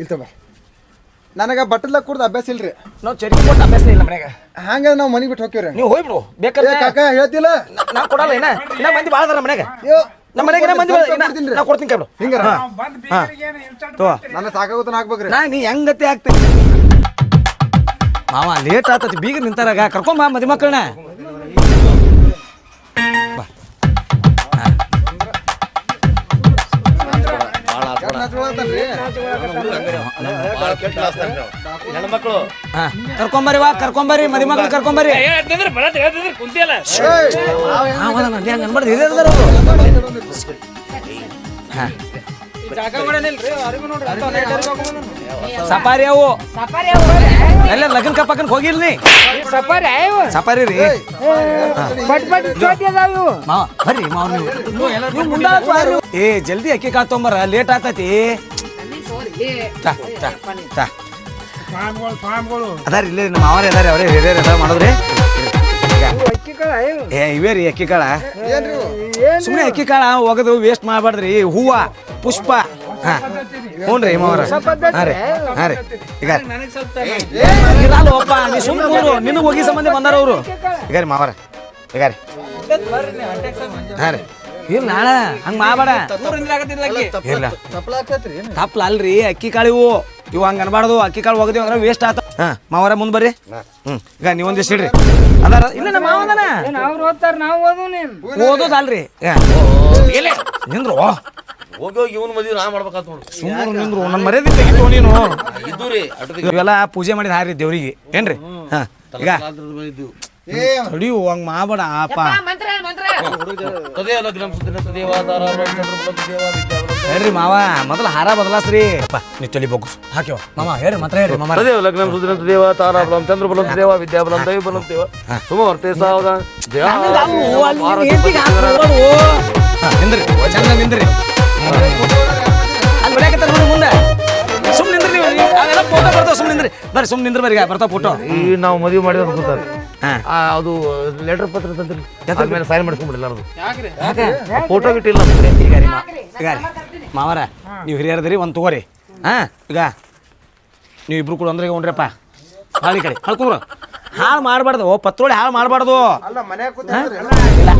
ಇಲ್ತಮ್ಮ ನನಗೆ ಬಟ್ಟಲ ಕುಡ್ದು ಅಭ್ಯಾಸ ಇಲ್ರಿ. ನಾವು ಚರಿ ಕೊಟ್ಟು ಅಭ್ಯಾಸ ಇಲ್ಲ ಮನೆಗೆ. ಹಂಗ ನಾವು ಮನೆ ಬಿಟ್ಟು ಹೋಗ್ತೀವ್ರಿ ನೀವು ಹೋಗ್ಬಿಡು ಬಿಡು. ಬೇಕಾದ್ರೆ ಕಾಕ ಹೇಳ್ತಿಲ್ಲ? ನಾ ಕೊಡಲ್ಲ ಏನ? ಇನ್ನ ಮಂದಿ ಭಾಳ ಅದಾರ ಮನೆಗೆ. ಯೋ ನಮ್ಮ ಮನೆಗೆ ಇನ್ನ ಮಂದಿ ಕೊಡ್ತೀನಿ ನಾ ಕೊಡ್ತೀನಿ ಕೇಳು ಹಿಂಗ ತೋ ನನ್ನ ಸಾಕಾಗುತ್ತಾನ ಹಾಕ್ಬೇಕ್ರಿ ನಾ ನೀ ಹೆಂಗತಿ ಹಾಕ್ತೀನಿ ಮಾವ ಲೇಟ್ ಆತತಿ. ಬೀಗ ನಿಂತಾರಾಗ. ಕರ್ಕೊಂಬ ಮದಿ ಮಕ್ಕಳನ್ನ ಹೆಣ್ಮಕ್ಳು ಕರ್ಕೊಂಬರಿ ವಾ ಕರ್ಕೊಂಬರಿ ಮದಿ ಮಗಳು ಕರ್ಕೊಂಬರಿ ಮಾವನ ಸಫಾರಿ ಅವು. ಎಲ್ಲ ಲಗ್ನ ಕಪ್ಪಕ್ಕನ್ ರೀ. ಬರ್ರಿ ಮಾವ ನೀವು. ನೀವು ಮುಂದೆ ಹಾಕ್ ಬರ್ರಿ. ಏ ಜಲ್ದಿ ಅಕ್ಕಿ ಕಾಳು ತೊಂಬರ ಲೇಟ್ ಆಗ್ತೈತಿ. ಅದಾರ ಇಲ್ಲೇ ನಮ್ಮ ಅವರೇ ಅದಾರ ಅವರೇ ಹಿರಿಯರ್ ಎಲ್ಲ ಮಾಡಿದ್ರಿ. ಏ ಇವೇ ರೀ ಅಕ್ಕಿ ಕಾಳ. ಸುಮ್ಮನೆ ಅಕ್ಕಿ ಕಾಳ ಒಗದು ವೇಸ್ಟ್ ಮಾಡಬಾರ್ದ್ರಿ. ಹೂವ ಪುಷ್ಪ. ಹಾ. ಹ್ಞೂ ರೀ ಮಾವರ ಹಾಂ ರೀ ಹಾಂ ರೀ. ಈಗ ಇರಲ್ಲಪ್ಪ ನೀ ಸುಮ್ಮನೆ ಕೂರು. ನಿನಗೆ ಹೋಗಿ ಸಂಬಂಧ ಬಂದಾರ ಅವರು. ಈಗ ರೀ ಮಾವರ. ಈಗ ರೀ. ಹಾಂ ರೀ. ಇಲ್ಲ ನಾಳ ಹಂಗ ಮಾಡಬೇಡ. ಇಲ್ಲ. ತಪ್ಪಲ ಅಲ್ರಿ ಅಕ್ಕಿ ಕಾಳಿವು. ಇವು ಹಂಗ ಅನ್ಬಾರ್ದು ಅಕ್ಕಿ ಕಾಳು ಒಗದಿವಿ ಅಂದ್ರೆ ವೇಸ್ಟ್ ಆತ. ಹಾ. ಮಾವರ ಮುಂದೆ ಬರ್ರಿ. ಹ್ಞೂ ಈಗ ನೀವೊಂದಿಷ್ಟು ಇಡ್ರಿ. ಅದಾರ ಇಲ್ಲ ನಮ್ಮ ಮಾವ ಅದಾನ. ಅವ್ರು ಓದ್ತಾರ ನಾವು ಓದು ನೀನ್? ಓದೋದಲ್ರಿ. ಎಲ್ಲಿ? ನಿಂದ್ರು? ಹೋಗಿ ಹೋಗಿ ಇವನ್ ಮದ್ವಿ ನಾ ಮಾಡ್ಬೇಕಾತ್ ನೋಡು. ಸುಮ್ಮನೆ ನಿಂದ್ರು ನನ್ನ ಮರ್ಯಾದೆ ತೆಗಿತು ನೀನು. ಇದ್ದು ರೀ ಇವೆಲ್ಲ ಪೂಜೆ ಮಾಡಿದ ಹಾರಿ ದೇವ್ರಿಗೆ. ಏನ್ರಿ? ಹಾ. ಈಗ ತಡಿಯು ಹಂಗ್ ಮಾಡಬೇಡ ಅಪ್ಪ ಮಂತ್ರ ಮಂತ್ರ ತದೇವ ಲಗ್ನ ಸುದಿನ ತದೇವ ತಾರಾರ ಚಂದ್ರ ತದೇವ ವಿದ್ಯಾವಲಂ ಹೇಳ್ರಿ ಮಾವ ಮೊದಲ ಹಾರ ಬದಲಾಸ್ರಿ. ಅಪ್ಪ ನೀ ತಲಿ ಬಗ್ಗು ಹಾಕ್ಯವ. ಮಾಮ ಹೇಳ್ರಿ ಮಾತ್ರ ಹೇಳ್ರಿ ಮಾಮ. ತದೇವ ಲಗ್ನಂ ಸುದಿನ ತದೇವ ದೇವ ವಿದ್ಯಾ ಬಲಂ ವಿದ್ಯಾಬಲಂ ದೈವಬಲಂ ದೇವ ಸುಮವರ್ತೆ ಸಾವಧಾನ ದೇವ ನಿಂದ್ರಿ ಚಂದ ನಿಂದ್ರಿ. ಅಲ್ಲಿ ಬಿಡಾಕತ್ತಾರ ನೋಡಿ ಮುಂದೆ. ಸುಮ್ಮನೆ ನಿಂದ್ರಿ ನೀವು ಫೋಟೋ ಬರ್ತಾವ ಸುಮ್ಮನೆ ನಿಂದ್ರಿ ಬರ್ರಿ ಸುಮ್ಮನೆ ನಿಂದ್ರಿ ಬರ್ರಿ ಬರ್ತಾವ ಫೋಟೋ ಈ ನಾವು ಮದುವೆ ಮಾಡಿದ ಅನ್ಕೋತಾರೆ ಅದು ಲೆಟರ್ ಪತ್ರ ತಂದ್ರಿ ಮೇಲೆ ಸೈನ್ ಮಾಡಿಸ್ಕೊಂಡ್ಬಿಡಿಲ್ಲ ಅದು ಫೋಟೋ ಇಟ್ಟಿಲ್ಲ ಈಗ ರೀ ಮಾ- ಈಗ ರೀ. ಮಾವರ ನೀವು ಹಿರಿಯರದ್ರಿ ಒಂದು ತಗೋರಿ. ಹಾ ಈಗ ನೀವು ಇಬ್ರು ಕೂಡ ಅಂದ್ರೆ ಉಂಡ್ರಪ್ಪ ಹಾಳಿ ಕಡೆ ಹಾಳ್ಕೊಂಡ್ರು. ಹಾಳು ಮಾಡಬಾರ್ದು. ಪತ್ರೋಳಿ ಹಾಳು ಮಾಡಬಾರ್ದು. ಅಲ್ಲ ಮನ್ಯಾಗ ಕೂತ ಇಲ್ಲ.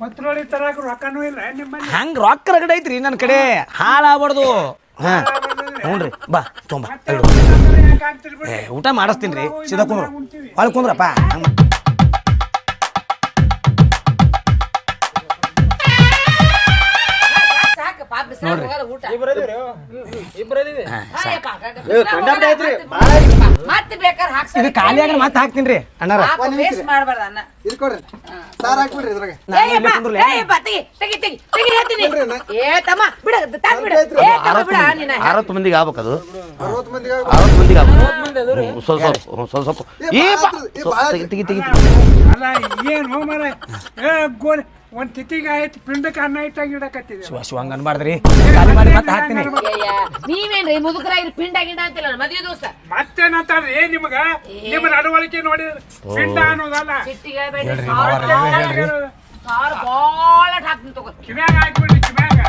ಪತ್ರೊಳಿ ತರಕ ರೊಕ್ಕನೂ ಇಲ್ಲ ನಿಮ್ಮಲ್ಲಿ. ಹಂಗೆ ರೊಕ್ಕ ರಗಡೆ ಐತ್ರಿ ನನ್ನ ಕಡೆ. ಹಾಳಾಗ್ಬಾರ್ದು ಹಾ. ಹ್ಞೂ ರೀ ಬಾ ತೊಂಬ ಊಟ ಮಾಡಿಸ್ತೀನಿ ರೀ. ಸೀದಾ ಕುಂದ್ರು. ಒಳಗೆ ಕುಂದ್ರಪ್ಪ. ಹಂಗೆ ಮತ್ತೆ ಬೇಕಾದ್ರೆ ಹಾಕ್ಸ ಇದು ಖಾಲಿ ಆಗ ಮತ್ತೆ ಹಾಕ್ತೀನಿ ರೀ ಅಣ್ಣಾರ ವೇಸ್ಟ್ ಮಾಡ್ಬಾರ್ದ ಅನ್ನ ಇದು ಕೊಡ್ರಿ. ಸಾರ್ ಹಾಕ್ಬಿಡ್ರಿ ಇದ್ರಾಗ. ನಾನು ಇಲ್ಲೇ ಕುಂದ್ರಲ್ಲ ತೆಗಿ ತೆಗಿ ತೆಗಿ ತೆಗಿ ಹೇಳ್ತೀನಿ. ಏ ತಮ್ಮ ಬಿಡ ತಾತ್ ಬಿಡ. ಏ ತಮ್ಮ ಬಿಡ ಅರವತ್ತು ಮಂದಿಗೆ ಆಗ್ಬೇಕದು ಅರವತ್ತು ಮಂದಿಗೆ ಅರವತ್ತು ಮಂದಿಗೆ ಆಗ್ಬೇಕು. ಸ್ವಲ್ಪ ಸ್ವಲ್ಪ ಸ್ವಲ್ಪ ಸ್ವಲ್ಪ. ಏ, ಈ ಭಾಳ ಆತ್ರಿ, ಏ, ತೆಗಿ ತೆಗಿ ತೆಗಿ ಅಲ್ಲ ಏನು ಏ ಗೋಲ್. ಒಂದ್ ತಿಥಿಗೆ ಆಯ್ತು ಪಿಂಡಕ್ಕೆ ಅನ್ನ ಇಟ್ಟಾಗ ಇಡಕತ್ತಿದೆ. ಶಿವ ಶಿವ ಹಂಗೆ ಅನ್ಬಾರ್ದ್ರಿ? ಖಾಲಿ ಮಾಡಿ ಮತ್ತೆ ಹಾಕ್ತೀನಿ. ನೀವೇನ್ರಿ ಮುದುಕರಾಗಿ ಪಿಂಡ ಗಿಂಡ ಅಂತಿಲ್ಲ ಮದುವೆ ದಿವಸ? ಮತ್ತೇನಂತಾರ್ರಿ ಏ ನಿಮಗ? ನಿಮ್ಮ ನಡವಳಿಕೆ ನೋಡಿ ಪಿಂಡ ಅನ್ನೋದಲ್ಲ. ಸಿಟ್ಟಿಗೆ ಬೇಡ ಸಾರು ಬಾಳ ಹಾಕ್ತೀನಿ ತಗೋ. ಕಿವ್ಯಾಗ ಹಾಕ್ಬಿಡ್ರಿ ಕಿವ್ಯಾಗ?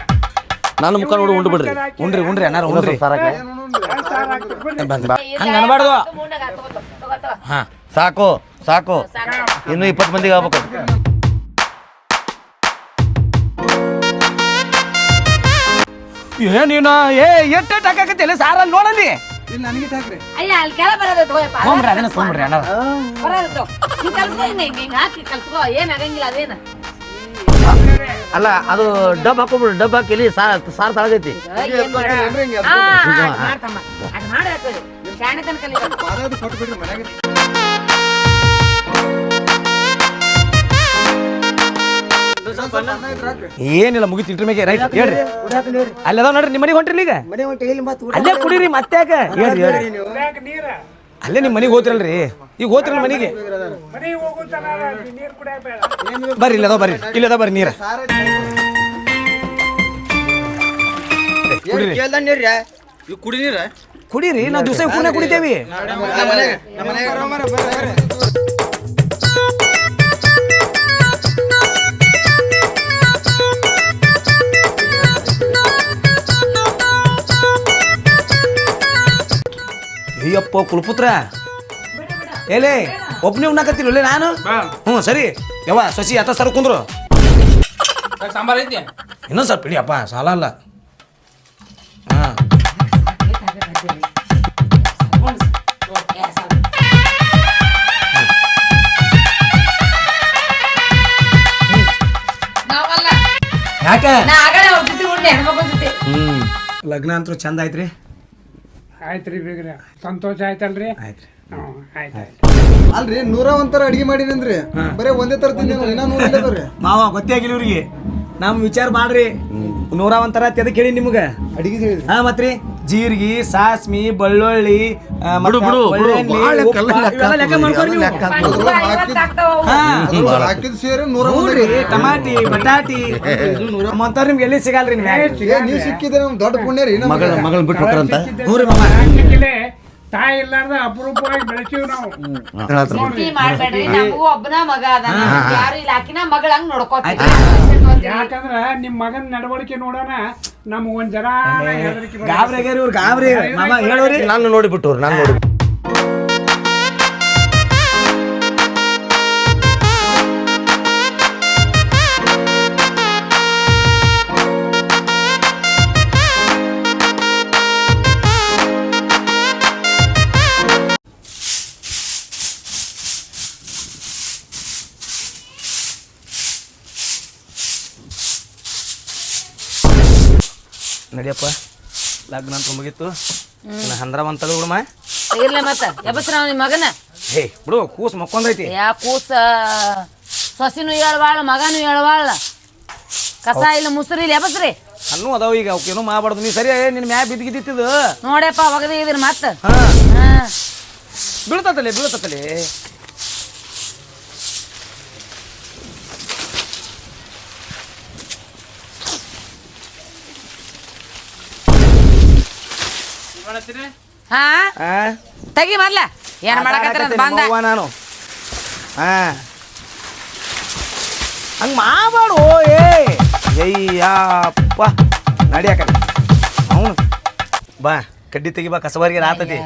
ನನ್ನ ಮುಖ ನೋಡಿ ಉಂಡು ಬಿಡ್ರಿ. ಉಂಡ್ರಿ ಉಂಡ್ರಿ ಅನ್ನಾರ ಉಂಡ್ರಿ. ಸಾರ್ ಹಾಕ್ತಿರ್ ಬಿಡ್ರಿ. ಹಂಗೆ ಅನ್ಬಾರ್ದು. ಮುಂಡಾಗ ತಗೋ ತಗೋ ತಗೋ ಹಾ. ಸಾಕು ಸಾಕು. ಸಾಕು. ಇನ್ನು ಇಪ್ಪತ್ತು ಮಂದಿಗೆ ಆಗ್ಬೇಕು. ಏ ನೀನು ಏ ನೋಡಲ್ಲಿ? ಇಲ್ಲಿ ನನಗೆ ಹಾಕ್ರಿ. ಅಯ್ಯ ಅಲ್ಲಿ ಕೆಳ ಬರೋದು ತಗೋಯಪ್ಪ. ತೊಗೊಂಬ್ರಿ ಅದನ್ನ ತೊಗೊಂಬ್ರಿ ಅಣ್ಣ ಬರೋದು ತಗೋ. ನೀ ಕಲ್ಸ್ಕೊ ಹಿಂಗೆ ಹಿಂಗೆ ಹಾಕಿ ಕಲ್ಸ್ಕೊ. ಏನ್ ಆಗಂಗಿಲ್ಲ ಅದೇನ? ಅಲ್ಲ ಅದು ಡಬ್ ಹಾಕೊಂಡ್ಬಿಡು ಡಬ್ ಹಾಕಿ ಇಲ್ಲಿ ಸಾರ್ ಸಾರ್ ತಳಗೈತಿ. ಮಾಡ್ತಮ್ಮ. ಅದ್ ಮಾಡಿ ಹಾಕೋದು ಶಾಣೆ ತನಕ ಏನಿಲ್ಲ ಮುಗಿತು ಇಟ್ರ ಮೇಲೆ ರೈಟ್ ಹೇಳ್ರಿ. ಅಲ್ಲಿ ಅದಾವ ನೋಡ್ರಿ ನಿಮ್ಮ ಮನೆಗೆ ಹೊಂಟ್ರಿ ಈಗ ಅಲ್ಲೇ ಕುಡೀರಿ ಮತ್ತೆ ಯಾಕೆ? ಹೇಳ್ರಿ ಹೇಳ್ರಿ. ನೀರ. ಅಲ್ಲೇ ನಿಮ್ಮ ಮನೆಗೆ ಹೋತ್ರಲ್ರಿ ಈಗ ಹೋತ್ರ ಮನೆಗೆ? ಬರ್ರಿ ಇಲ್ಲದ ಬರ್ರಿ. ಇಲ್ಲದ ಬರ್ರಿ ನೀರ. ಕುಡೀರಿ. ಕುಡೀರಿ ನಾವು ದಿವಸ ಕುಡಿತೇವಿ. ಅಯ್ಯಪ್ಪ ಕುಲಪುತ್ರ. ಏಲೇ ಒಬ್ಬನೇ ಉಣ್ಣಾಕತ್ತಿಲ್ಲ ನಾನು? ಹ್ಞೂ ಸರಿ. ಯವ್ವ ಸಸಿ ಅತ್ತ ಸರ್ ಕುಂದ್ರು. ಸಾಂಬಾರ್ ಐತಿ? ಇನ್ನೊಂದು ಸ್ವಲ್ಪ ಇಡಿಯಪ್ಪ ಸಾಲ ಅಲ್ಲ. ಹಾಂ. ಯಾಕೆ? ಹ್ಞೂ ಲಗ್ನ ಅಂತೂ ಚಂದ ಆಯ್ತ್ರಿ. ಆಯ್ತ್ರಿ ಬೇಗ್ರಿ. ಸಂತೋಷ ಆಯ್ತಲ್ರಿ? ಹ್ಞೂ ಆಯ್ತು ಆಯ್ತು. ಅಲ್ರಿ ನೂರ ಒಂಥರ ಅಡಿಗೆ ಮಾಡಿನಂದ್ರಿ ಬರೇ ಒಂದೇ ತರ ತಿಂದೇನು ಇನ್ನ ನೂರ ಇಲ್ಲದವ್ರಿ ಮಾವ ಗೊತ್ತೇ ಆಗಿಲ್ಲ ಇವ್ರಿಗೆ. ನಮ್ಮ ವಿಚಾರ ಮಾಡ್ರಿ. ನೂರ ಒಂಥರ ಅದಕ್ಕೆ ಹೇಳಿ ನಿಮ್ಗೆ. ಅಡಿಗೆ ಹೇಳಿದ್ರಿ. ಹಾ ಮತ್ರಿ. ಜೀರಿಗೆ ಸಾಸ್ಮಿ ಬೆಳ್ಳುಳ್ಳಿ ಮಡು ಬಿಡು, ಬಿಡು, ಲೆಕ್ಕ, ಲೆಕ್ಕ ಹಾಕಿದ್ ಸೇರಿ ನೂರ ಟಮಾಟಿ ಬಟಾಟಿ ಮಂತಾರ ನಿಮ್ಗೆ ಎಲ್ಲಿ ಸಿಗಲ್ರಿ ನೀವು ಏ ನೀವ್ ಸಿಕ್ಕಿದ್ರೆ ನಮ್ ದೊಡ್ಡ ಪುಣ್ಯ ರೀ ಮಗಳು ಮಗಳ ಮಗಳನ್ನ ಬಿಟ್ಟು ಹೋಗ್ರಂತ ಹ್ಞೂ ಮಾಮ ತಾಯಿ ಇಲ್ಲಾರ್ದ ಅಪರೂಪವಾಗಿ ಬೆಳೆಸೀವಿ ನಾವು. ಚಿಂತೆ ಮಾಡ್ಬೇಡ್ರಿ. ನಮಗೂ ಒಬ್ಬನ ಮಗ ಅದ ಯಾರು ಇಲ್ಲ ಆಕಿನ ಮಗಳ ಹಂಗ್ ನೋಡ್ಕೋತೀವಿ. ಯಾಕಂದ್ರ ನಿಮ್ ಮಗನ ನಡವಳಿಕೆ ನೋಡೋಣ ನಮ್ಗ್ ಒಂದ್ ಜನ ಹೆದರಿಕೆ ಬರಲ್ಲ. ಗಾಬ್ರಿ ಆಗ್ಯಾರ ಇವ್ರು ಗಾಬ್ರಿ. ಮಾಮ ಹೇಳೋರಿ. ನಾನು ನೋಡಿಬಿಟ್ಟವ್ರು ನಾನು ನೋಡಿ ಲಗ್ನ ಅಂತ ಮುಗಿತ್ತು ಹಂದ್ರ ತಗೋ ಬಿಡಮ್ಮ ಇರ್ಲಿ ಮತ್ತ. ಎಬಸ್ರ ನಿಮ್ಮ ಮಗನ? ಹೇ ಬಿಡು ಕೂಸ್ ಮಕ್ಕೊಂದೈತಿ. ಯಾ ಕೂಸ? ಸೊಸಿನೂ ಹೇಳ್ವಾಳ ಮಗನೂ ಹೇಳ್ವಾಳ. ಕಸ ಇಲ್ಲ ಮುಸ್ರಿ ಇಲ್ಲ ಎಬಸ್ರಿ ಅನ್ನೂ ಅದಾವ ಈಗ ಅವಕ್ಕೇನು ಮಾಡ್ಬಾರ್ದು. ನೀ ಸರಿ ನಿನ್ನ ಮ್ಯಾ ಗಿದ್ದಿತ್ತಿದು. ನೋಡ್ಯಪ್ಪ ಒಗದಿ ಇದ್ರಿ ಮತ್ತ. ಹಾ. ಬೀಳ್ತತಲೆ ಬೀಳ್ತತಲೆ. ಹಾ? ಆ? ತೆಗಿ ಮೊದ್ಲ. ಏನ್ ಮಾಡಕತ್ತಾರ ಅಂತ ಬಂದ. ಅವ್ವ ನಾನು. ಹಾ ಹಂಗ ಮಾಡಬಾಡು ಏ. ಅಯ್ಯಪ್ಪ. ನಡಿಯಾಕ ಅವನು. ಬಾ ಕಡ್ಡಿ ತೆಗಿ ಬಾ ಕಸಬಾರಿಗೆ ರಾತತಿ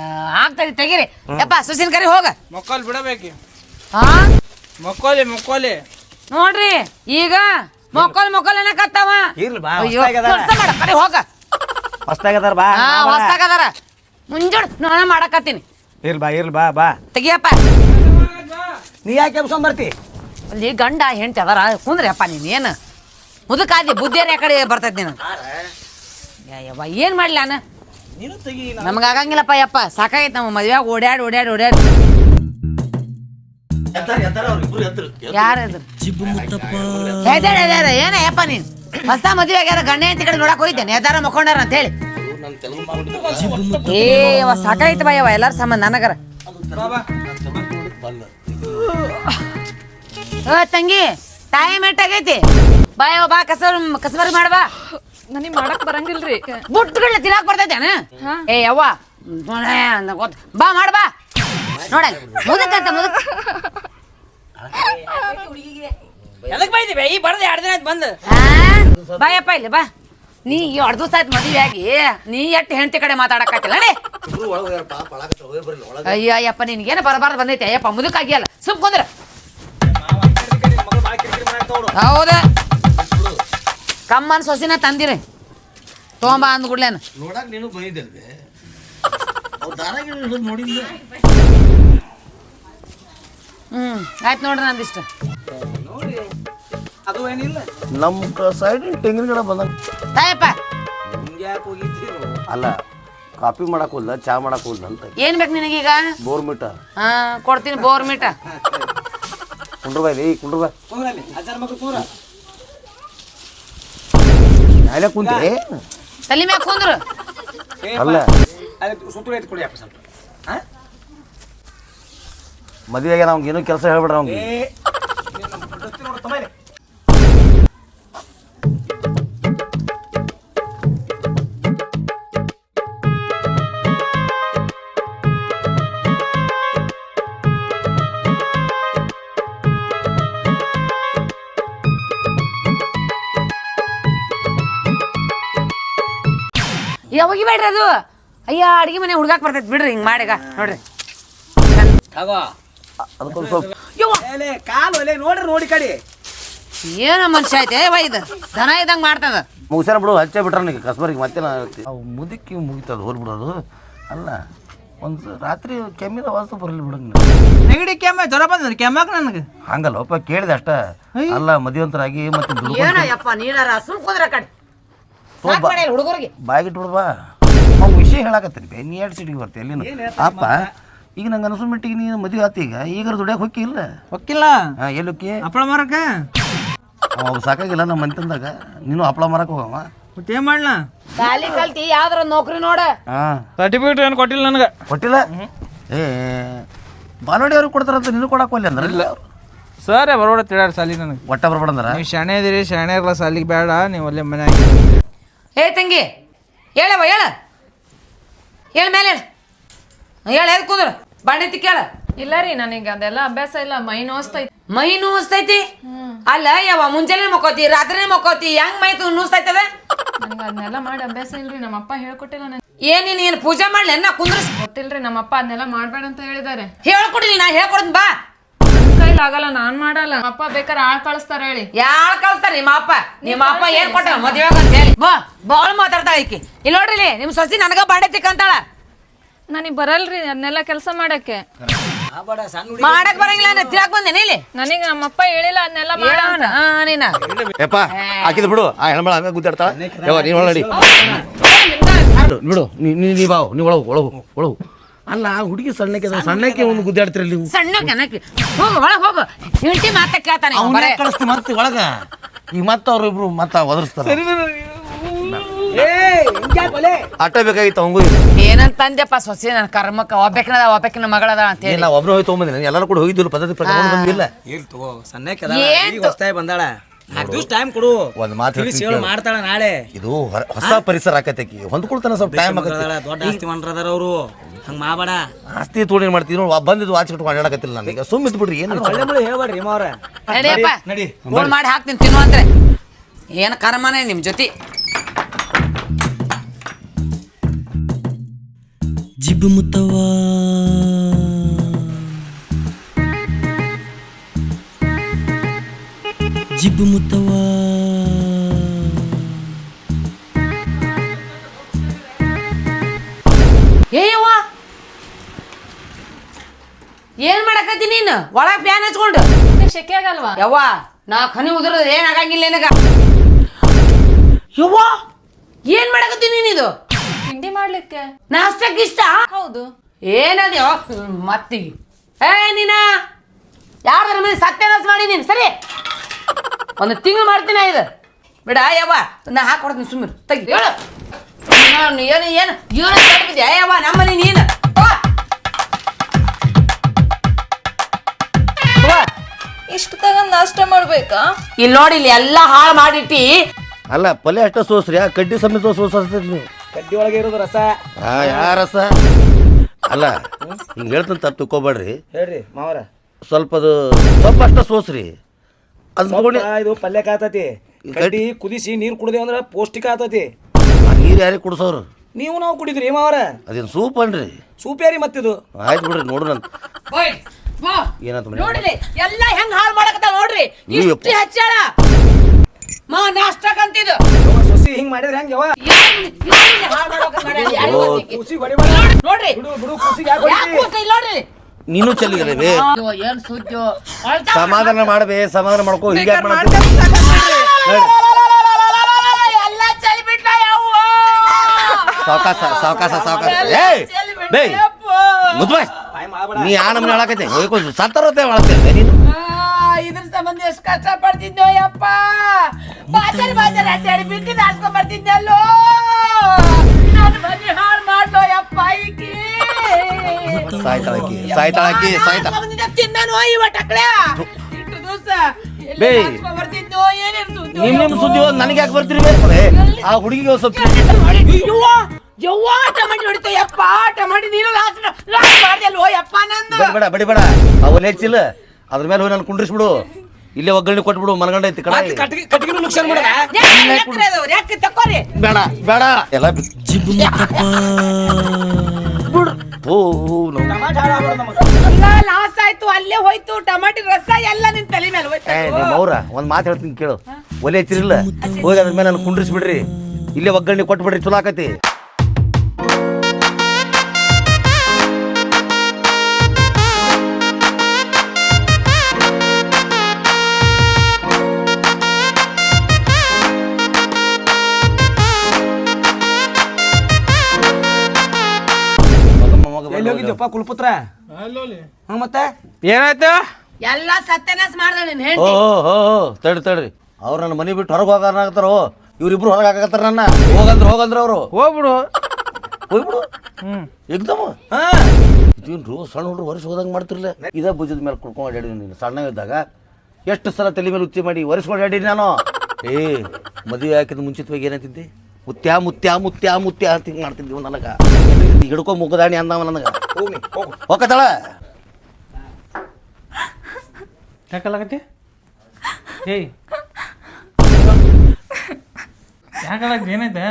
ಆಗ್ತದೆ ತೆಗಿರಿ. ಯಪ್ಪ ಸುಸಿನ್ ಕರಿ ಹೋಗ. ಮೊಕ್ಕಲ್ ಬಿಡಬೇಕು. ಹಾ ಮಕ್ಕೋಲಿ ಮಕ್ಕೋಲಿ. ನೋಡ್ರಿ ಈಗ ಮೊಕ್ಕಲ್ ಮೊಕ್ಕಲ್ ಅನ್ನಕತ್ತಾವ ಇರ್ಲಿ ಬಾ ಅಯ್ಯೋ ಮಾಡ ಕರಿ ಹೋಗ. ಹೊಸ್ದಾಗದಾರ ಬಾ ಹಾ ಹೊಸ್ತಾಗದಾರ ಮುಂಜಾನೆ ನಾನೇ ಮಾಡಕತ್ತೀನಿ. ಇಲ್ಲ ಬಾ ಇಲ್ಲ ಬಾ ಬಾ. ತೆಗಿಯಪ್ಪ. ನೀ ಯಾಕೆ ಎಬ್ಸೊಂಬರ್ತಿ ಅಲ್ಲಿ ಗಂಡ ಹೆಂಡತಿ ಅದಾರ ಕುಂದ್ರಿಯಪ್ಪ ನೀನು ಏನು? ಮುದುಕಾದಿ ಬುದ್ಧಿ ಕಡೆ ಬರ್ತೈತಿ ನೀನು. ಯವ್ವ ಏನು ಮಾಡ್ಲಿ ನಾನು ನೀನು ತೆಗಿ ನಮ್ಗೆ ಆಗಂಗಿಲ್ಲಪ್ಪ ಯಪ್ಪ. ಸಾಕಾಗೈತೆ ನಮ್ಮ ಮದ್ವೆಯಾಗ ಓಡ್ಯಾಡಿ ಓಡ್ಯಾಡಿ ಓಡ್ಯಾಡಿ. ಯಾರು ಎದಾರ? ಎದಾರ ಏನ ಯಪ್ಪ ನೀನು? ಹೊಸ ಮದುವೆ ಆಗ್ಯಾರ ಗಂಡ ಹೆಂಡತಿ ಕಡೆ ನೋಡಕ್ ಹೋಗಿದ್ದೇನೆ. ಯಾರ ಮಕ್ಕೊಂಡಾರ ಅಂತ ಹೇಳಿ. ಏ ಸಾಕಾಯ್ತು ಬಾಯವ ಎಲ್ಲಾರ ಸಂಬಂಧ ನನಗರ. ಓ ತಂಗಿ ಟೈಮ್ ಎಟ್ಟಾಗೈತಿ ಬಾ ಬಾಯವ ಬಾ ಕಸ ಕಸಬರ್ ಮಾಡ್ಬಾ ನನಗೆ ಮಾಡಕ್ ಬರಂಗಿಲ್ರಿ. ಬುಟ್ಗಳನ್ನ ತಿನ್ನಾಕ್ ಬರ್ತೈತೇನ? ಏ ಯವ್ವ ನೋಡೆ ಅಂದ ಗೊತ್ತ. ಬಾ ಮಾಡ್ ಬಾ. ನೋಡ ಮುದಕ್ಕಂತ ಮುದಕ್ ಎದಕ್ ಬೈದಿವೆ? ಈ ಬರ್ದ ಎರಡು ದಿನ ಆಯ್ತು ಬಂದು. ಆ? ಬಾಯಪ್ಪ ಇಲ್ಲಿ ಬಾ. ನೀ ಎರಡು ದಿವಸ ಆಯ್ತು ಮದುವೆ ಆಗಿ ನೀ ಎಟ್ಟು ಹೆಂಡತಿ ಕಡೆ ಮಾತಾಡಕತ್ತಿಲ್ಲ ನಡಿ. ಅಯ್ಯೋ ಅಯ್ಯಪ್ಪ ನಿನ್ಗೇನು ಬರಬಾರ್ದು ಬಂದೈತೆ. ಅಯ್ಯಪ್ಪ ಮುದುಕಾಗಿಯಲ್ಲ ಸುಮ್ ಕುಂದ್ರ. ಹೌದ. ಕಮ್ಮನ್ ಸೊಸಿನ ತಂದಿರಿ. ತೊಗೊಂಬಾ ಅಂದ್ ಗುಡ್ಲೇನ ನೋಡಕ್ ನೀನು ಬೈದಲ್ವೇ? ನೋಡಿಲ್ಲ ಹ್ಮ್ ಆಯ್ತು ನೋಡ್ರಿ ನಂದಿಷ್ಟ. ಅದು ಏನಿಲ್ಲ. ನಮ್ಮ ಸೈಡ್ ತೆಂಗಿನ ಗಿಡ ಬಂದಂಗ ತಾಯಪ್ಪ! ಹಿಂಗೆ ಯಾಕೆ ಹೋಗಿದ್ದೀರೋ? ಅಲ್ಲ ಕಾಫಿ ಮಾಡಕ್ ಹೋದ್ಲ ಚಾ ಮಾಡಕ್ ಹೋದ್ಲ ಅಂತ. ಏನ್ ಬೇಕು ನಿನಗೀಗ? ಬೋರ್ ಮೀಟ. ಹಾ ಕೊಡ್ತೀನಿ ಬೋರ್ ಮೀಟ. ಕುಂಡ್ರ ಬಾಯ್ ಈ ಕುಂಡ್ರ ಬಾಯ್ ಕೂರಲ್ಲಿ ಅಜ್ಜಾರ ಮಕ್ಕಳು ಕೂರ ನಾಳೆ ಕುಂತೆ ತಲೆ ಮ್ಯಾಗ ಕುಂದ್ರು. ಅಲ್ಲ. ಅದಕ್ಕೆ ಸುತ್ತೂರು ಎತ್ತು ಕೊಡಿ ಅಪ್ಪ ಸ್ವಲ್ಪ. ಹಾ ಮದುವೆಗೆ ನಮ್ಗೆ ಏನೋ ಕೆಲಸ ಹೇಳ್ಬಿಡ್ರಿ ಅವ್ನಿಗೆ. ಯಾವಾಗ ಬೇಡ್ರಿ ಅದು. ಅಯ್ಯ ಅಡಿಗೆ ಮನೆ ಹುಡ್ಗಾಕ್ ಬರ್ತೈತಿ. ಬಿಡ್ರಿ ಹಿಂಗ್ ಮಾಡಿಗ. ನೋಡ್ರಿ. ಅದಕ್ಕೊಂದು ಸ್ವಲ್ಪ ಕಾಲು ಒಲೆ ನೋಡ್ರಿ ನೋಡಿ ಕಡೆ. ಏನೋ ಮನುಷ್ಯ ಐತೆ. ಏ ಇದು ದನ ಇದಂಗ್ ಮಾಡ್ತದ. ಮುಗಿಸ್ರ ಬಿಡು ಹಚ್ಚೇ ಬಿಟ್ರ ನೀ ಕಸ್ಬರಿಗೆ ಮತ್ತೆ ಅವು ಮುದುಕಿ ಮುಗಿತದ ಹೋಲ್ ಬಿಡೋದು. ಅಲ್ಲ ಒಂದು ರಾತ್ರಿ ಕೆಮ್ಮಿದ ವಾಸ ಬರಲಿ ಬಿಡಂಗ ನೆಗಡಿ ಕೆಮ್ಮ ಜ್ವರ ಬಂದ ಕೆಮ್ಮಕ್ ನನಗೆ? ಹಂಗಲ್ಲ ಒಪ್ಪ ಕೇಳಿದೆ ಅಷ್ಟ. ಅಲ್ಲ ಮದುವಂತರಾಗಿ ಮತ್ತೆ ಏನಪ್ಪ ಏನೋ ಯಪ್ಪ ನೀನಾರ ಸುಮ್ ಕುಂದ್ರ ಕಡೆ ಸಾಕ್ ಮಾಡಿ ಹುಡುಗರಿಗೆ. ಬಾಯಿಗಿಟ್ಟು ಬಿಡ್ಬಾ ಅವ್ನು ವಿಷಯ ಹೇಳಕತ್ತೀನಿ ಬೇ ನೀ ಎರಡು ಸೀಟಿಗೆ ಬರ್ತಿ ಎಲ್ಲಿ ಅಪ್ಪ ಈಗ ನಂಗೆ ಅನಸು ಮಟ್ಟಿಗೆ ನೀನು ಮದುವೆ ಆತ ಈಗ. ಈಗ ದುಡಿಯಕ್ಕೆ ಹೊಕ್ಕಿ ಇಲ್ಲ? ಹೊಕ್ಕಿಲ್ಲ? ಹಾಂ ಎಲ್ಲೋಕ್ಕಿ ಹಪ್ಪಳ ಮಾರಕ ಅವ ಸಾಕಾಗಿಲ್ಲ ನಮ್ಮ ಮನೆ ನೀನು ಹಪ್ಪಳ ಮಾರಕ್ಕೆ ಹೋಗವ. ಮತ್ತೆ ಏನ್ ಮಾಡ್ಲಾ? ಸಾಲಿ ಕಲ್ತಿ ಯಾವ್ದ್ರ ನೌಕರಿ ನೋಡ. ಹಾಂ. ಸರ್ಟಿಫಿಕೇಟ್ ಏನು ಕೊಟ್ಟಿಲ್ಲ ನನಗೆ? ಕೊಟ್ಟಿಲ್ಲ? ಏ ಬಾಲೋಡಿ ಅವ್ರಿಗೆ ಕೊಡ್ತಾರಂತ ನೀನು ಕೊಡಕ್ಕೆ ಒಲ್ಲೆ ಅಂದ್ರೆ? ಇಲ್ಲ. ಸರ್ ಬರೋಡ ತಿಳಾರ ಸಾಲಿ ನನಗೆ? ಒಟ್ಟ ಬರ್ಬೇಡಂದ್ರ ನೀವು ಶಾಣೆ ಇದೀರಿ ಶಾಣೆ ಇರಲ್ಲ ಸಾಲಿಗೆ ಬೇಡ ನೀವು ಅಲ್ಲೇ ಮನ್ಯಾಗ ಏ ತಂಗಿ ಹೇಳವ ಹೇಳ. ಹೇಳ ಮೇಲೆ ಹೇಳ. ಹೇಳ ಎದ್ ಕುಂದ್ರ? ಕೇಳ. ಇಲ್ಲ ರೀ ನನಗೆ ಅದೆಲ್ಲ ಅಭ್ಯಾಸ ಇಲ್ಲ ಮೈ ನೋಸ್ತೈತಿ. ಮೈ ನೋಸ್ತೈತಿ? ಅಲ್ಲ ಯಾವ ಮುಂಜಾನೆ ಮಕ್ಕೋತಿ ರಾತ್ರಿ ಮಕ್ಕೋತಿ ಹೆಂಗ್ ಮೈ ತು ನೋಸ್ತೈತದ? ನನಗೆ ಅದನ್ನೆಲ್ಲ ಮಾಡಿ ಅಭ್ಯಾಸ ಇಲ್ರಿ ನಮ್ಮ ಅಪ್ಪ ಹೇಳ್ಕೊಟ್ಟಿಲ್ಲ ನನಗೆ ಏನ್ ನೀನ್ ಏನ್ ಪೂಜೆ ಮಾಡ್ಲಿ? ನಾ ಕುಂದ್ರಸ್ ಗೊತ್ತಿಲ್ರಿ ನಮ್ಮ ಅಪ್ಪ ಅದನ್ನೆಲ್ಲ ಮಾಡ್ಬೇಡ ಅಂತ ಹೇಳಿದ್ದಾರೆ. ಹೇಳ್ಕೊಡಿಲ್ಲ ನಾ ಹೇಳ್ಕೊಡ್ತೀನಿ ಬಾ. ಕೈಲಿ ಆಗಲ್ಲ ನಾನ್ ಮಾಡಲ್ಲ. ಅಪ್ಪ ಬೇಕಾದ್ರೆ ಆಳ್ ಕಳಿಸ್ತಾರ ಹೇಳಿ. ಯಾಳ್ ಕಳ್ಸ್ತಾರ ನಿಮ್ಮ ಅಪ್ಪ. ನಿಮ್ಮ ಅಪ್ಪ ಏನ್ ಕೊಟ್ಟ ಮದ್ವೆ ಅಂತ ಹೇಳಿ. ಬಾ ಬಾಳ್ ಮಾತಾಡ್ತಾಳ ಈಕಿ. ಇಲ್ಲಿ ನೋಡ್ರಿ ನಿಮ್ ಸೊಸಿ ನನಗ ಬಾಂಡೆ ತಿಕ್ಕಂತಾಳ. ನನಗೆ ಬರಲ್ರಿ ಅದನ್ನೆಲ್ಲ ಕೆಲಸ ಮಾಡಕ್ಕೆ. ಮಾಡಕ್ ಬರಂಗಿಲ್ಲ ಅಂದ್ರೆ ತಿಳಕ್ ಬಂದೇನೆ ಇಲ್ಲಿ. ನನಗೆ ನಮ್ಮ ಅಪ್ಪ ಹೇಳಿಲ್ಲ ಅದನ್ನೆಲ್ಲ ಮಾಡೋಣ ನೀನ. ಯಪ್ಪ ಹಾಕಿದ್ ಬಿಡು. ಆ ಹೆಣ್ಮಳ ಹಂಗ ಗುದ್ದಾಡ್ತಾಳ ಯಾವ ನೀನು ಒಳಗಡಿ ಬಿಡು ನೀ ನೀ ನೀ ಬಾವು ನೀವು ಒಳಗು ಒಳಗು ಒಳಗು ಅಲ್ಲ ಆ ಹುಡುಗಿ ಸಣ್ಣಕ್ಕೆ ಅದಾಳ, ಸಣ್ಣಕ್ಕೆ ಒಂದು ಗುದ್ದಾಡ್ತಿರಲ್ಲ ನೀವು? ಸಣ್ಣಕ್ಕೆ ಕನಕಿ. ಹೋಗು ಒಳಗ್ ಹೋಗು. ಹೆಂಡತಿ ಮಾತ ಕೇಳ್ತಾನೆ ಇವ ಅವನ್ನ ಬರೇ. ಕಳಿಸ್ತಿ ಮತ್ತೆ ಒಳಗ. ಈಗ ಮತ್ತೆ ಅವ್ರಿಬ್ರು ಮತ್ತೆ ಒದರ್ಸ್ತಾರ. ಆಟೋ ಬೇಕಾಗಿತ್ತು ಅವಂಗೂ ಏನಂತ ಅಂದ್ಯಪ್ಪ ಸೊಸಿ ನನ್ನ ಕರ್ಮಕ್ಕ ಒಬ್ಬಕಿನದ ಒಬ್ಬಕಿನ ಮಗಳದ ಅಂತ ಹೇಳಿ. ಒಬ್ರು ಹೋಗಿ ತೊಗೊಂಬಂದಿನಿ ಎಲ್ಲರೂ ಕೂಡ ಹೋಗಿದ್ದಿಲ್ಲ ಪದ್ಧತಿ ಪ್ರಕಾರ ಬಂದಿಲ್ಲ. ಇಲ್ ತಗೋ ಸಣ್ಣಕ್ಕೆ ಏನ್ ಈಗ ಹೊಸ್ತಾಗಿ ಬಂದಾಳ. ನಾಲ್ಕು ದಿವಸ ಟೈಮ್ ಕೊಡು. ಒಂದು ಮಾತು ತಿಳಿಸಿ ಹೇಳ್ತೀನಿ ಹೇಳು ಕೇಳು. ಮಾಡ್ತಾಳ ನಾಳೆ. ಇದು ಹೊರ- ಹೊಸ ಪರಿಸರ ಆಕತೈತಿ. ಹೊಂದ್ಕೊಳ್ತಾನ ಸ್ವಲ್ಪ ಟೈಮ್ ಆಗುತ್ತೆ ದೊಡ್ಡ ಆಸ್ತಿ ಮಂಡ್ರದಾರ ಅವರು. ಹಂಗ ಮಾಡಬೇಡ. ಆಸ್ತಿ ತೋಡಿ ಏನ್ ಮಾಡ್ತೀವಿ ನೋಡಿ ಬಂದಿದ್ದು ವಾಚ್ ಕಟ್ಕೊಂಡು ಅಡ್ಯಾಡಕತ್ತಿಲ್ಲ ನನಗೆ ಸುಮ್ಮ ಇದ್ ಬಿಡ್ರಿ ಏನು ಒಳ್ಳೆ ಮಳೆ ಹೇಳ್ಬೇಡ್ರಿ ಮಾವ್ರ. ನಡಿಯಪ್ಪ ನಡಿ ಫೋನ್ ಮಾಡಿ ಹಾಕ್ತೀನಿ ತಿನ್ನು ಅಂದ್ರೆ. ಏನು ಕರ್ಮನೇ ನಿಮ್ ಜೊತೆ? ಜಿಬ್ ಮುತ್ತವ್ವ. ಜಿಬ್ ಮುತ್ತವ್ವ. ಏನ್ ಮಾಡಕತ್ತಿ ನೀನು? ಒಳಗ್ ಫ್ಯಾನ್ ಹಚ್ಕೊಂಡು. ಶೆಕೆ ಆಗಲ್ವಾ? ಯವ್ವ ನಾ ಖನಿ ಉದ್ರು ಏನ್ ಆಗಂಗಿಲ್ಲ ನಿನಗ. ಯವ್ವ! ಏನ್ ಮಾಡಕತ್ತಿ ನೀನಿದು ತಿಂಡಿ ಮಾಡ್ಲಿಕ್ಕೆ. ನಾಷ್ಟಕ್ಕೆ ಇಷ್ಟ? ಹೌದು. ಏನದ ಮತ್ತಿ. ಏ ನೀನ? ಯಾರ ಮೇಲೆ ಸತ್ಯನಾಶ ಮಾಡಿ ನೀನು? ಸರಿ. ಒಂದು ತಿಂಗಳು ಮಾಡ್ತೀನಿ ಇದು. ಬಿಡ ಯವ್ವ ನಾ ಹಾಕೊಡ್ತೀನಿ ಸುಮ್ಮನೆ ತೆಗಿ. ಹೇಳು. ನಾನು ಏನು ಏನು? ಏನು ತಪ್ಪಿದ್ಯಾ ಯವ್ವ ನಮ್ಮನೆ ನೀನು. ಇಷ್ಟು ತಗೊಂಡ್ ನಾಷ್ಟ ಮಾಡ್ಬೇಕಾ? ಇಲ್ಲಿ ನೋಡಿ ಇಲ್ಲಿ ಎಲ್ಲ ಹಾಳು ಮಾಡಿಟ್ಟಿ. ಅಲ್ಲ ಪಲ್ಯ ಅಷ್ಟ ಸೋಸ್ರಿ ಆ ಕಡ್ಡಿ ಸಮೇತ ಸೋಸ್ತೀರಿ ನೀವು ಕಡ್ಡಿ ಒಳಗೆ ಇರೋದು ರಸ. ಆ ಯಾರ ರಸ? ಅಲ್ಲ ಹಿಂಗೆ ಹೇಳ್ತಾನೆ ತಪ್ಪು ತಿಳ್ಕೊಬೇಡ್ರಿ. ಹೇಳ್ರಿ ಮಾವರ. ಸ್ವಲ್ಪ ಅದು ಸ್ವಲ್ಪ ಅಷ್ಟ ಸೋಸ್ರಿ. ಅದು ತಗೊಂಡು ಇದು ಪಲ್ಯ ಆತತಿ. ಕಡ್ಡಿ ಕುದಿಸಿ ನೀರು ಕುಡ್ದೇವ್ ಅಂದ್ರೆ ಪೌಷ್ಟಿಕ ಆತತಿ. ನೀರು ಯಾರಿಗೆ ಕುಡಿಸೋರು? ನೀವು ನಾವು ಕುಡಿದ್ರಿ ಮಾವರ. ಅದೇನು ಸೂಪ್ ಅನ್ರಿ? ಸೂಪ್ ಯಾರಿ ಮತ್ತಿದು? ಆಯ್ತು ಬಿಡ್ರಿ ನೋಡ್ರಿ ಮನೆ ನೋಡ್ರಿ ಎಲ್ಲ ಹೆಂಗ್ ಹಾಳು ಮಾಡಕತ್ತ ನೋಡ್ರಿ. ಇಷ್ಟು ಹಚ್ಚಾಳ. ಮಾ ನಾಷ್ಟಕ್ಕಂತಿದ್ದು ಸೊಸಿ ಹಿಂಗ್ ಮಾಡಿದ್ರೆ ಹೆಂಗ್ ಯಾವ ನೋಡ್ರಿ ನೋಡ್ರಿ. ನೀನು ಅಯ್ಯೋ, ಏನ್ ಸುದ್ದಿಯೋ ಸಮಾಧಾನ ಮಾಡಬೇ ಸಮಾಧಾನ ಮಾಡ್ಕೋ ಹಿಂಗೆ. ಸಾವಕಾಶ ಸಾವಕಾಶ ಸಾವಕಾಶ ಏಯ್ ಬೇ ಮುದ್ಬಾಯ್ ನೀ ಆ ನಮ್ನೆ ಹೇಳಕತ್ತೆ? ಹೋಯ್ಕೊ ಸತ್ತರತ್ತೆ ಹೇಳತ್ತೆ ನೀನು? ಆ, ಇದ್ರ ಸಂಬಂಧ ಎಷ್ಟು ಕಷ್ಟ ಪಡ್ತಿದ್ನೋ ಯಪ್ಪ ಬಾಜರ್ ಅಂತ ಅಡ್ಡಾಡಿ ಬಿಟ್ಟು ನಾಡ್ಸ್ಕೊಂಡ್ ಬರ್ತಿದ್ನಲ್ಲೋ. ನಾನು ಮನೆ ಹಾಳು ಮಾಡ್ಲೋ ಯಪ್ಪ ಈಕಿ. ಸಾಯ್ತಾಳಕಿ ಸಾಯ್ತಾಳಕಿ ಸಾಯ್ತಾ ನಾನು ಇವ ಟಕ್ಳೆ ಇಷ್ಟು ದಿವಸ ಬೇ. ಬರ್ತಿದ್ನೋ ಸುದ್ದಿ ನಿಮ್ ನಿಮ್ ಸುದ್ದಿ ನನಗೆ ಯಾಕೆ ಬರ್ತೀರಿ? ಆ ಹುಡುಗಿಗೆ ಸ್ವಲ್ಪ ಯವ್ವ ಟಮಾಟಿ ಹೊಡಿತ ಯಪ್ಪ ಟಮಾಟಿ ನೀನು ಲಾಸ್ ಲಾಸ್ ಮಾಡ್ದಲ್ವೋ ಯಪ್ಪ ನಂದು? ಬೇಡ ಬೇಡ ಬಡಿ ಬೇಡ. ಅವನ್ ಹೆಚ್ಚಿಲ್ಲ. ಅದ್ರ ಮೇಲೆ ಹೋಗಿ ನಾನು ಕುಂಡ್ರಿಸ್ಬಿಡು. ಇಲ್ಲೇ ಒಗ್ಗರಣೆ ಕೊಟ್ಬಿಡು ಮನಗಂಡ ಐತಿ ಕಡ ಕಟ್ಟಿಗೆ ಕಟ್ಟಿಗೆ ನುಕ್ಸಾನ್ ಮಾಡೋದ ಯಾಕೆ ತಕ್ಕೋರಿ? ಬೇಡ ಬೇಡ. ಎಲ್ಲ ಜಿಬ್ಬು ಮುತ್ತಪ್ಪ. ಓ ನಾವು ಎಲ್ಲ ಲಾಸ್ ಆಯ್ತು ಅಲ್ಲೇ ಹೋಯ್ತು ಟಮಾಟಿ ರಸ ಎಲ್ಲ ನಿನ್ ತಲೆ ಮೇಲೆ ಹೋಯ್ತು. ಏ ನಿಮ್ಮ ಅವ್ರ ಒಂದ್ ಮಾತು ಹೇಳ್ತೀನಿ ಕೇಳು. ಒಲೆ ಹಚ್ಚಿರಲ್ಲ ಹೋಗಿ ಅದ್ರ ಮೇಲೆ ನಾನು ಕುಂಡ್ರಿಸ್ಬಿಡ್ರಿ. ಇಲ್ಲೇ ಒಗ್ಗರಣೆ ಕೊಟ್ಬಿಡ್ರಿ ಚಲೋ ಆಕತಿ. ಎಲ್ಲಿ ಹೋಗಿದ್ದಪ್ಪ ಕುಲಪುತ್ರ? ಹ್ಞೂ ಮತ್ತೆ? ಏನಾಯ್ತು? ಎಲ್ಲ ಸತ್ಯನಾಶ ಮಾಡ್ದ ನಿನ್ ಓ ಹೆಂಡತಿ ಹೋ ತಡಿ ತಡ್ರಿ ತಡ್ರಿ. ಅವ್ರು ನನ್ನ ಮನೆ ಬಿಟ್ಟು ಹೊರಗೆ ಹೋಗಾಕತ್ತಾರೋ ಇವ್ರಿಬ್ರು ಹೊರಗೆ ಹಾಕತ್ತಾರ ನನ್ನ. ಹೋಗಂದ್ರ ಹೋಗಂದ್ರ ಅವರು. ಹೋಗ್ಬಿಡು. ಹೋಗ್ಬಿಡು. ಹ್ಮ್. ಏಕ್ದಮ್ ಇದೇನ್ರು ಸಣ್ಣ ಹುಡುಗರು ಹೊರಸ್ ಹೋದಂಗೆ ಮಾಡ್ತಿರ್ಲಿಲ್ಲ ಇದೇ ಭುಜದ ಮೇಲೆ ಕುಡ್ಕೊಂಡು ಅಡ್ಯಾಡಿ ನೀನು. ಸಣ್ಣ ಇದ್ದಾಗ ಎಷ್ಟು ಸಲ ತಲೆ ಮೇಲೆ ಉಚ್ಚಿ ಮಾಡಿ ಒರೆಸ್ಕೊಂಡು ಅಡ್ಯಾಡಿ ನಾನು? ಏ ಮದುವೆ ಹಾಕಿದ ಮುಂಚಿತವಾಗಿ ಏನಂತಿದ್ದೆ? ಮುತ್ಯ ಮುತ್ಯಾ ಮುತ್ಯಾ ಮುತ್ಯಾ ಅಂತ ಹಿಂಗೆ ಮಾಡ್ತಿದ್ದೀವಿ ನನಗೆ. ಹಿಡ್ಕೊ ಮುಗದಾಣಿ ಅಂದವ ನನಗೆ. ಹೋಗಿ ಹೋಗು. ಹೋಗತ್ತಳ? ಯಾಕಲ್ಲಾಗತ್ತೆ ಏಯ್. ಯಾಕಲ್ಲಾಗತ್ತೆ ಏನೈತೆ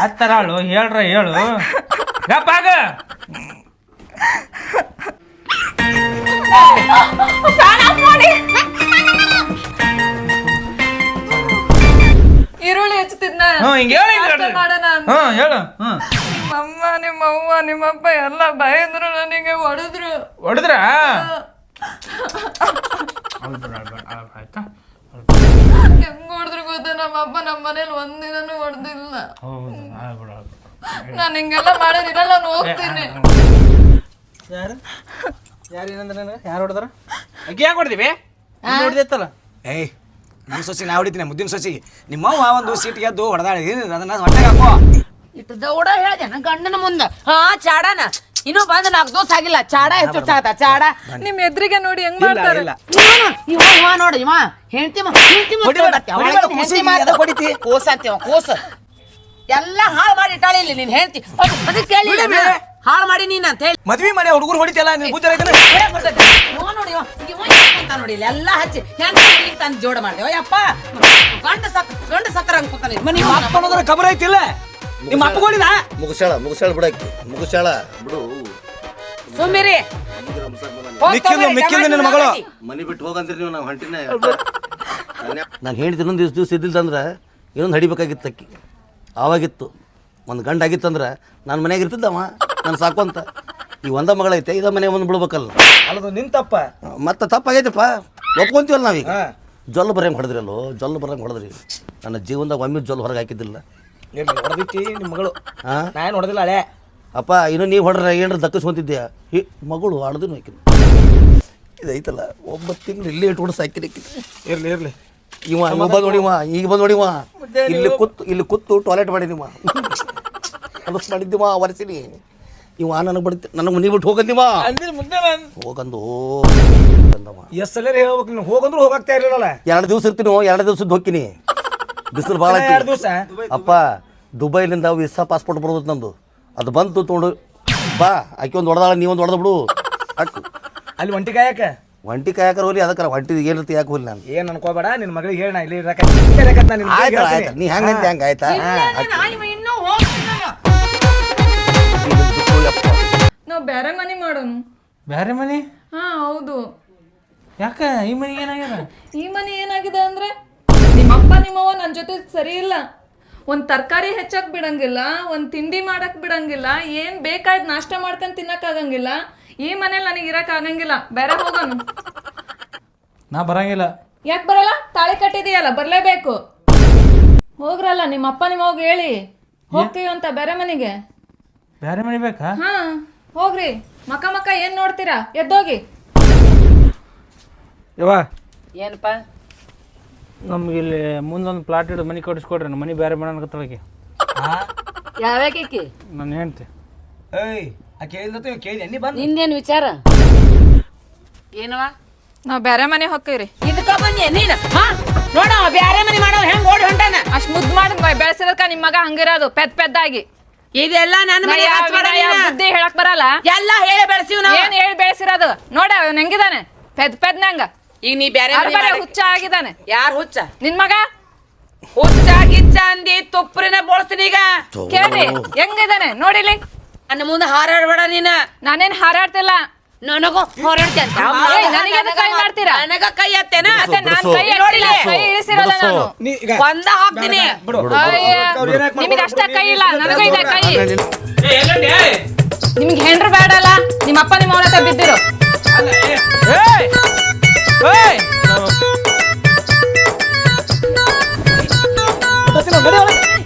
ಹತ್ತರಾಳು ಹೇಳ್ರ ಹೇಳು. ಗಪ್ಪಾಗ ಸಾಲ ಹೆಚ್ಚುತ್ತಿದ್ನ ಹ್ಞೂ ಹಿಂಗೆ ಹೇಳು ಮಾಡೋಣ ಅಂತ. ಹ್ಞೂ ಹೇಳು ಹ್ಞೂ ನಮ್ಮಮ್ಮ ನಿಮ್ಮವ್ವ ನಿಮ್ಮಪ್ಪ ಎಲ್ಲ ಬೈದ್ರು ನನಗೆ ಹೊಡೆದ್ರು. ಹೊಡೆದ್ರ? ಆಯ್ತಾ? ಹೆಂಗ್ ಹೊಡೆದ್ರು ಗೊತ್ತಾ? ನಮ್ಮ ಅಪ್ಪ ನಮ್ಮ ಮನೇಲಿ ಒಂದಿನನೂ ಹೊಡೆದಿಲ್ಲ. ಹೌದು ಆಗ್ಬಿಡು ನಾನು ಹಿಂಗೆಲ್ಲ ಮಾಡೋದಿಲ್ಲ ನಾನು ಹೋಗ್ತೀನಿ. ಯಾರು? ಯಾರು ಏನಂದ್ರೆ ಯಾರು ಹೊಡೆದ್ರ? ಅಕ್ಕಿ ಯಾಕೆ ಹೊಡೆದಿವಿ? ಹೊಡೆದಿತ್ತಲ್ಲ ಏಯ್ ನಮ್ಮ ಸೊಸಿ ನಾ ಹೊಡಿತೀನಿ ಮುದ್ದಿನ ಸೊಸಿಗೆ. ನಿಮ್ಮವ್ವ ಒಂದು ಸೀಟ್ ಗೆದ್ದು ಹೊಡೆದಾಳಿ. ಅದನ್ನ ಹೊಟ್ಟೆಗೆ ಹಾಕೋ. ಇಟ್ಟು ದೌಡ ಹೇಳ್ದೆ ನನ್ನ ಗಂಡನ ಮುಂದೆ. ಹಾ ಚಾಡನ. ಇನ್ನೂ ಬಂದು ನಾಲ್ಕು ದೋಸ್ ಆಗಿಲ್ಲ. ಚಾಡ ಹೆಚ್ಚು ಚಾಡಾ ಚಾಡ. ನಿಮ್ ಎದ್ರಿಗೆ ನೋಡಿ ಹೆಂಗ್ ಮಾಡ್ತಾರೆ? ಇಲ್ಲ. ಇವ ಇವ ನೋಡಿ ಇವ ಹೆಂಡತಿ ಹೆಂಡತಿ ಎದಕ್ ಹೊಡಿತಿ? ಕೋಸ ಅಂತೀವ ಕೋಸ. ಎಲ್ಲ ಹಾಳು ಮಾಡಿ ಇಟ್ಟಾಳೆ ಇಲ್ಲಿ ನೀನ್ ಹೇಳ್ತಿ ಅದಕ್ಕೆ ಕೇಳಿ ಹಾಳು ಮಾಡಿ ನೀನ್ ಅಂತ ಹೇಳಿ. ಮದ್ವಿ ಮಾಡಿ ಹುಡುಗರು ಹೊಡಿತಿಯಲ್ಲ ನೀನ್ ಇವ ನೋಡಿ ಇವ, ಇವ ನೋಡಿ ಇಲ್ಲಿ ಎಲ್ಲ ಹಚ್ಚಿ. ಹೆಂಗ್ ತಂದು ಜೋಡ ಮಾಡಿದೆ ಯಪ್ಪ ಗಂಡ ಸತ್ ಗಂಡ ಸತ್ತರ ಅನ್ಕೊಂತಾನೆ ಮನಿ ನಿಮ್ಮ ಅಪ್ಪ ಅನ್ನೋದ್ರ ಖಬರ್ ಐತಿಲ್ಲ? ನಿಮ್ಮ ಅಪ್ಪ ಕೊಡಿದ ಮುಗಿಸಾಳ ಮುಗಿಸಾಳ ಬಿಡಕ್ಕೆ ಮುಗಿಸಾಳ ಬಿಡು. ಸುಮ್ಮಿರಿ ಮಿಕ್ಕಿಂದು ಮಿಕ್ಕಿಂದು ನಿನ್ನ ಮಗಳು. ಮನೆ ಬಿಟ್ಟು ಹೋಗಂದ್ರಿ ನೀವು ನಾವು ಹೊಂಟಿನ. ನಾನು ಹೇಳಿದ ಇನ್ನೊಂದು ದಿವಸ ದಿವ್ಸ ಇದ್ದಿಲ್ದಂದ್ರೆ ಇನ್ನೊಂದು ಹಡಿಬೇಕಾಗಿತ್ತು ಅಕ್ಕಿ. ಆವಾಗಿತ್ತು. ಒಂದು ಗಂಡ ಆಗಿತ್ತಂದ್ರೆ ನಾನು ಮನ್ಯಾಗ ಇರ್ತಿದ್ದವ ನಾನು ಸಾಕು ಅಂತ. ಈ ಒಂದ ಮಗಳೈತೆ ಇದ ಮನೆ ಒಂದು ಬಿಡ್ಬೇಕಲ್ಲ. ಅಲ್ಲದು ನಿಂತಪ್ಪ ಮತ್ತೆ ತಪ್ಪಾಗೈತಪ್ಪ. ಒಪ್ಕೊಂತೀವಲ್ಲ ನಾವೀಗ. ಹಾ. ಜೊಲ್ಲು ಬರಂಗೆ ಹೊಡೆದ್ರಲ್ಲೋ ಜೊಲ್ಲು ಬರಂಗೆ ಹೊಡೆದ್ರಿ. ನನ್ನ ಜೀವನದಾಗ ಒಮ್ಮೆ ಜೊಲ್ಲು ಹೊರಗೆ ಹಾಕಿದ್ದಿಲ್ಲ. ಹೊಡೆದಿತ್ತಿ ನಿಮ್ಮ ಮಗಳು. ಹಾಂ? ನಾ ಏನು ಹೊಡೆದಿಲ್ಲ ಹಳೆ ಅಪ್ಪ ಇನ್ನು ನೀವು ಹೊಡ್ರೆ ಏನ್ರ ದಕ್ಕಿಸ್ಕೊಂತಿದ್ದೆ ಹಿ ಮಗಳು ಆಡ್ದಿನ ಹಾಕಿನ ಇದೈತಲ್ಲ ಒಂಬತ್ತು ತಿಂಗಳು ಇಲ್ಲೇ ಇಟ್ಕೊಂಡು ಸಾಕಿನ ಇರ್ಲಿ ಇರ್ಲಿ. ಇವ ಇವ ಬಂದು ನೋಡಿವ ಈಗ ಬಂದು ನೋಡಿವ ಇಲ್ಲಿ ಕುತ್ತು ಇಲ್ಲಿ ಕೂತು ಟಾಯ್ಲೆಟ್ ಮಾಡಿದಿವ ಕಲಸ್ ಮಾಡಿದ್ದೀವ ಒರೆಸಿನಿ ಇವ ನನಗೆ ಬಡಿತ ನನಗೆ ಮನೆ ಬಿಟ್ಟು ಹೋಗಂದಿವ ಅಂದಿನ ಮುಂದೆ ನಾನು. ಹೋಗಂದು. ಎಷ್ಟು ಸಲ ಹೇಳ್ಬೇಕು ನೀವು ಹೋಗಂದ್ರು ಹೋಗಾಗ್ತಾ ಇರಲಿಲ್ಲ ಎರಡು ದಿವಸ ಇರ್ತೀನಿ ಎರಡು ದಿವಸದ ಹೋಗ್ತೀನಿ. ಬಿಸಿಲು ಭಾಳ ಎರಡು ದಿವಸ? ಅಪ್ಪ ದುಬೈಲಿಂದ ವಿಸಾ ಪಾಸ್ಪೋರ್ಟ್ ಬರೋದು ನಂದು. ಅದು ಬಂತು ತೊಗೊಂಡು ಬಾ ಆಕೆ ಒಂದು ಹೊಡೆದಾಳ ನೀವೊಂದು ಹೊಡೆದ ಬಿಡು. ಅಕ್ಕ. ಅಲ್ಲಿ ಒಂಟಿ ಕಾಯಕ? ಒಂಟಿ ಕಾಯಕರ ಹೋಲಿ ಅದಕ್ಕೆ ಒಂಟಿ ಏನಿರ್ತಿ ಯಾಕೆ ಹೋಲಿ ನಾನು? ಏನು ಅನ್ಕೋಬೇಡ ನಿನ್ನ ಮಗಳಿಗೆ ಹೇಳ ಇಲ್ಲಿ ಆಯ್ತು ಆಯ್ತು ನೀ ಹೆಂಗಂತ ಹೆಂಗೆ ಆಯ್ತಾ. ನಾವ್ ಬೇರೆ ಮನೆ ಮಾಡೋನು. ಬ್ಯಾರೆ ಮನೆ? ಹಾ ಹೌದು. ಯಾಕ? ಈ ಮನೆಗೆ ಏನಾಗ್ಯದ? ಈ ಮನೆ ಏನಾಗಿದೆ ಅಂದ್ರೆ ನಿಮ್ಮಪ್ಪ ನಿಮ್ಮವ್ವ ನನ್ನ ಜೊತೆ ಸರಿ ಇಲ್ಲ. ಒಂದ್ ತರಕಾರಿ ಹೆಚ್ಚಕ್ ಬಿಡಂಗಿಲ್ಲ ಒಂದ್ ತಿಂಡಿ ಮಾಡಕ್ ಬಿಡಂಗಿಲ್ಲ ಏನ್ ಬೇಕಾಯ್ತು ನಾಷ್ಟ ಮಾಡ್ಕೊಂಡ್ ತಿನ್ನಕ್ ಆಗಂಗಿಲ್ಲ ಈ ಮನೇಲಿ ನನಗೆ ಇರಕ್ ಆಗಂಗಿಲ್ಲ. ಬೇರೆ ಹೋಗೋನು. ನಾ ಬರಂಗಿಲ್ಲ. ಯಾಕೆ ಬರಲ್ಲ? ತಾಳಿ ಕಟ್ಟಿದೀಯಲ್ಲ ಬರ್ಲೇಬೇಕು. ಹೋಗ್ರಲ್ಲ ನಿಮ್ಮ ಅಪ್ಪ ನಿಮ್ಮ ಹೇಳಿ. ಹೋಗ್ತೀವಿ ಅಂತ ಬೇರೆ ಮನೆಗೆ. ಬೇರೆ ಮನೆ ಬೇಕಾ? ಹಾ. ಹೋಗ್ರಿ. ಮಕ ಮಕ್ಕ ಏನ್ ನೋಡ್ತೀರಾ? ಎದ್ದೋಗಿ. ಯವ್ವ. ಏನಪ್ಪ? ನಮ್ಗೆ ಇಲ್ಲಿ ಮುಂದೊಂದು ಪ್ಲಾಟ್ ಇಡು ಮನೆ ಕೊಡಿಸ್ಕೊಡ್ರಿ ನಮ್ಮ ಮನೆ ಬೇರೆ ಮಾಡಕತ್ತಳಕ್ಕೆ ಯಾವ್ಯಾಕಿ ನನ್ನ ಹೇಳ್ತೆ. ಏಯ್ ಆ ಕೇಳಿದ್ರೆ ಕೇಳಿ ಎಣ್ಣಿ ಬಂದು ಇನ್ನೇನು ವಿಚಾರ? ಏನವ ನಾವು ಬೇರೆ ಮನೆ ಹೋಗ್ತೀವ್ರಿ ಇದಕ್ಕ ಬಂದ್ಯ ನೀನು? ಹಾ? ನೋಡ ಬ್ಯಾರೆ ಮನೆ ಮಾಡೋ ಹೆಂಗ್ ಓಡಿ ಹೊಂಟಾನ? ಅಷ್ಟ್ ಮುದ್ದು ಮಾಡಿ ಬೆಳೆಸಿರಕ ನಿಮ್ಮ ಮಗ ಹಂಗಿರೋದು ಪೆದ್ ಪೆದ್ದಾಗಿ. ಇದೆಲ್ಲ ನನ್ನ ಮನೆ. ಬುದ್ಧಿ ಹೇಳಕ್ ಬರಲ್ಲ. ಎಲ್ಲ ಹೇಳಿ ಬೆಳೆಸಿವ್ ನಾವು. ಏನ್ ಹೇಳಿ ಬೆಳೆಸಿರೋದು? ನೋಡ ಅವ್ನ್ ಹೆಂಗಿದಾನೆ. ಪೆದ್ ಪೆದ್ನಂಗ. ಈಗ ನೀ ಬೇರೆ ಹುಚ್ಚ ಆಗಿದಾನೆ ಯಾರು ಹುಚ್ಚ? ನಿನ್ ಮಗ? ಹುಚ್ಚ ಗಿಚ್ಚ ಅಂದಿ ತುಪ್ಪರಿನ ಬೋಳ್ತೀನಿ ಈಗ. ಕೇಳ್ರಿ ಹೆಂಗಿದಾನೆ? ನೋಡಿಲಿ. ನನ್ನ ಮುಂದೆ ಹಾರಾಡ್ಬೇಡ ನೀನ. ನಾನೇನ್ ಹಾರಾಡ್ತಿಲ್ಲ. ನನಗ ಹೊರಡ್ತೆ ಅಂತ. ಏ, ನನಗೆ ಕೈ ಮಾಡ್ತೀರಾ? ನನಗ ಕೈ ಹತ್ತೇನ ಮತ್ತೆ ನಾನ್ ಕೈ ಬಿಡ್ಸು, ನೋಡಿಲ್ಲ. ಕೈ ಇರಿಸಿರಲ್ಲ ನಾನು. ನೀ- ಈಗ- ಒಂದ ಹಾಕ್ತೀನಿ. ನಿಮಗೆ ಅಷ್ಟ ಕೈ ಇಲ್ಲ. ನನಗ ಇದೆ ಕೈ. ನಿಮ್ಗೆ ಹೆಂಡ್ರು ಬೇಡಲ್ಲ? ನಿಮ್ಮ ಅಪ್ಪ ನಿಮ್ಮ ಅವನ ಬಿದ್ದಿರು. ಬರ್ತೀನಿ, ನಡಿ ಒಳಗೆ.